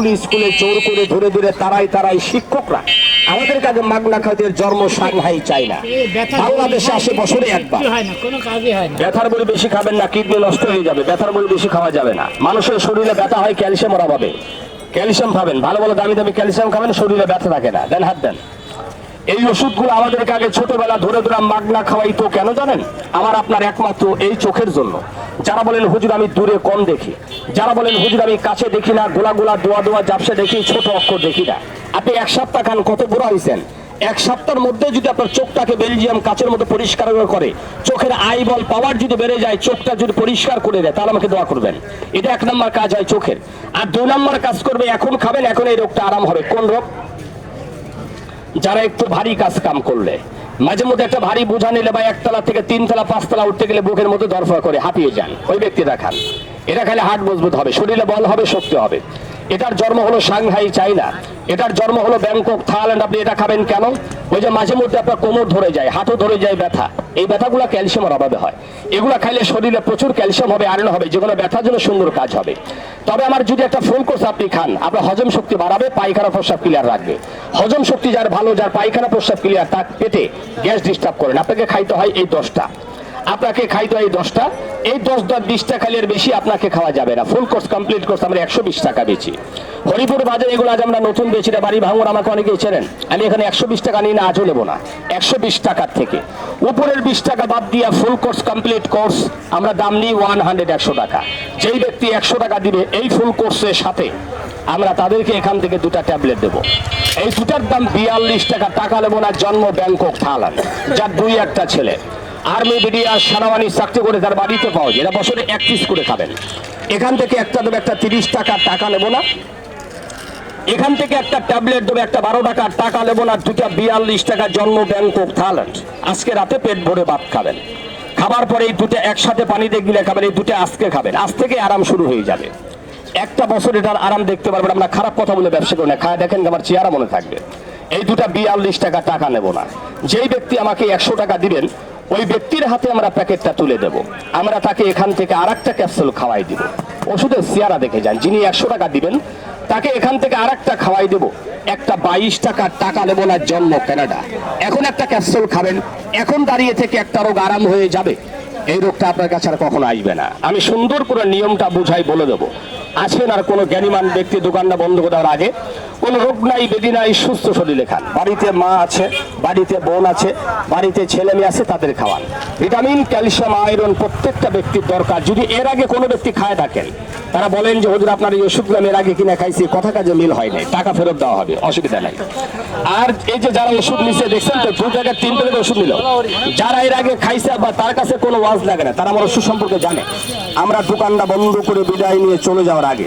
স্কুলে স্কুলে চোর করে ধরে ধরে তারাই তারাই শিক্ষকরা। আমাদের কাছে মাগনা খাতের জন্ম সাংহাই চাই না। বাংলাদেশে আসে বছরে একবার। কিছু ব্যথার বড়ি বেশি খাবেন না কিডনি নষ্ট হয়ে যাবে ব্যথার বড়ি বেশি খাওয়া যাবে না। মানুষের শরীরে ব্যথা হয় ক্যালসিয়ামের অভাবে ক্যালসিয়াম খাবেন ভালো ভালো দামি দামি ক্যালসিয়াম খাবেন শরীরে ব্যথা থাকে না। দেন হাত দেন। এই ওষুধগুলো আমাদেরকে আগে ছোটবেলা ধরে ধরে মাগনা খাওয়াই তো কেন জানেন? আমার আপনার একমাত্র এই চোখের জন্য। যারা বলেন, হুজুর, আমি দূরে কম দেখি। যারা বলেন, হুজুর, আমি কাছে দেখি না, গোলা গোলা দোয়া দোয়া জাপসে দেখি, ছোট অক্ষর দেখি না। আপনি এক সপ্তাহ খান, কত বুড়া হয়েছেন এক সপ্তাহের মধ্যে যদি আপনার চোখটাকে বেলজিয়াম কাচের মতো পরিষ্কার করে, চোখের আই বল পাওয়ার যদি বেড়ে যায়, চোখটা যদি পরিষ্কার করে দেয়, তাহলে আমাকে দোয়া করবেন। এটা এক নম্বর কাজ হয় চোখের। আর দুই নম্বর কাজ করবে, এখন খাবেন, এখন এই রোগটা আরাম হবে। কোন রোগ? যারা একটু ভারী কাজ কাম করলে। মাঝে মধ্যে একটা ভারী বোঝা নিলে বা একতলা থেকে তিনতলা, পাঁচতলা উঠতে গেলে বুকের মধ্যে দরফা করে হাঁপিয়ে যান। ওই ব্যক্তিটা খান এটা খেলে হাট মজবুত হবে, শরীরে বল হবে, শক্তি হবে। এটার জন্ম হলো সাংহাই চাইনা এটার জন্ম হলো ব্যাংকক, থাইল্যান্ড। আপনি এটা খাবেন কেন? ওই যে মাঝে মধ্যে আপনার কোমর ধরে যায়, হাঁটু ধরে যায় ব্যথা। এই ব্যথাগুলো ক্যালসিয়ামের অভাবে হয়। এগুলো খাইলে শরীরে প্রচুর ক্যালসিয়াম হবে, আয়রন হবে যেগুলো ব্যথার জন্য সুন্দর কাজ হবে। তবে আমার যদি একটা ফুল কোর্স আপনি খান, আপনার হজম শক্তি বাড়াবে পায়খানা প্রস্রাব ক্লিয়ার রাখবে। হজম শক্তি যার ভালো, যার পায়খানা প্রস্রাব ক্লিয়ার তার পেটে গ্যাস ডিস্টার্ব করেন আপনাকে খাইতে হয় এই দশটা। আপনাকে খাইতে এই দশটা। এই দশ দশ বিশটা খাইলে বেশি আপনাকে খাওয়া যাবে না। ফুল কোর্স কমপ্লিট কোর্স আমরা একশো বিশ টাকা বেচি। হরিপুর বাজারে এগুলো আজ আমরা নতুন বেচি না, বাড়ি ভাঙর আমাকে অনেকেই চেনেন। আমি এখানে একশো বিশ টাকা নিয়ে না, আজও নেব না। একশো বিশ টাকার থেকে। উপরের বিশ টাকা বাদ দিয়ে ফুল কোর্স কমপ্লিট কোর্স আমরা দাম নিই ওয়ান হান্ড্রেড একশো টাকা। যেই ব্যক্তি একশো টাকা দিবে, এই ফুল কোর্সের সাথে আমরা তাদেরকে এখান থেকে দুটা ট্যাবলেট দেবো। এই দুটার দাম বিয়াল্লিশ টাকা টাকা নেব না, জন্ম ব্যাংকক থালান যার দুই একটা ছেলে। আর্মি, বিডিআর, সেনাবাহিনী চাকরি করে তার বাড়িতে পাওয়া যায়, এরা বছরে এক পিস করে খাবেন। এখান থেকে একটা দেবে একটা তিরিশ টাকার টাকা নেব না। এখান থেকে একটা ট্যাবলেট দেবে একটা বারো টাকার টাকা নেব না, দুটা বিয়াল্লিশ টাকা জন্ম ব্যাংকক, থাইল্যান্ড। আজকে রাতে পেট ভরে ভাত খাবেন। খাবার পরে এই দুটো একসাথে পানিতে গিলে খাবেন, এই দুটো আজকে খাবেন। আজ থেকে আরাম শুরু হয়ে যাবে। একটা বছর এটার আরাম দেখতে পারবেন, আমরা খারাপ কথা বলে ব্যবসা করি না। খায় দেখেন আমার চেহারা মনে থাকবে। এই দুটা বিয়াল্লিশ টাকা টাকা নেব না। যেই ব্যক্তি আমাকে একশো টাকা দিবেন ওই ব্যক্তির হাতে আমরা প্যাকেটটা তুলে দেব। আমরা তাকে এখান থেকে আর একটা ক্যাপসুল খাওয়াই দিব। ওষুধের চেহারা দেখে যান, যিনি একশো টাকা দিবেন, তাকে এখান থেকে আর একটা খাওয়াই দেবো। একটা বাইশ টাকার টাকা নেব না, জন্ম কানাডা। এখন একটা ক্যাপসুল খাবেন, এখন দাঁড়িয়ে থেকে একটা রোগ আরাম হয়ে যাবে। এই রোগটা আপনার কাছে আর কখনো আসবে না। আমি সুন্দর করে নিয়মটা বুঝাই বলে দেবো। আছেন আর কোনো জ্ঞানীমান ব্যক্তি দোকানটা বন্ধ করে আগে, কোনো রোগ নাই, বেদি নাই, সুস্থ শরীরে খান বাড়িতে মা আছে, বাড়িতে বোন আছে, বাড়িতে ছেলে মেয়ে আছে, তাদের খাওয়ান। ভিটামিন, ক্যালসিয়াম, আয়রন প্রত্যেকটা ব্যক্তির দরকার। যদি এর আগে কোনো ব্যক্তি খায় থাকেন তারা বলেন যে, হুজুর, আপনার এই ওষুধগুলো আমি এর আগে কিনে খাইছি, কথা কাজে মিল হয় নাই, টাকা ফেরত দেওয়া হবে, অসুবিধা নাই। আর এই যে যারা ওষুধ নিছে, দেখছেন তো, দু জায়গায় তিন প্যাকেট ওষুধ নিল। যারা এর আগে খাইছে বা তার কাছে কোনো ওয়াজ লাগে না, তারা আমার ওষুধ সম্পর্কে জানে। আমরা দোকানটা বন্ধ করে বিদায় নিয়ে চলে যাওয়ার আগে।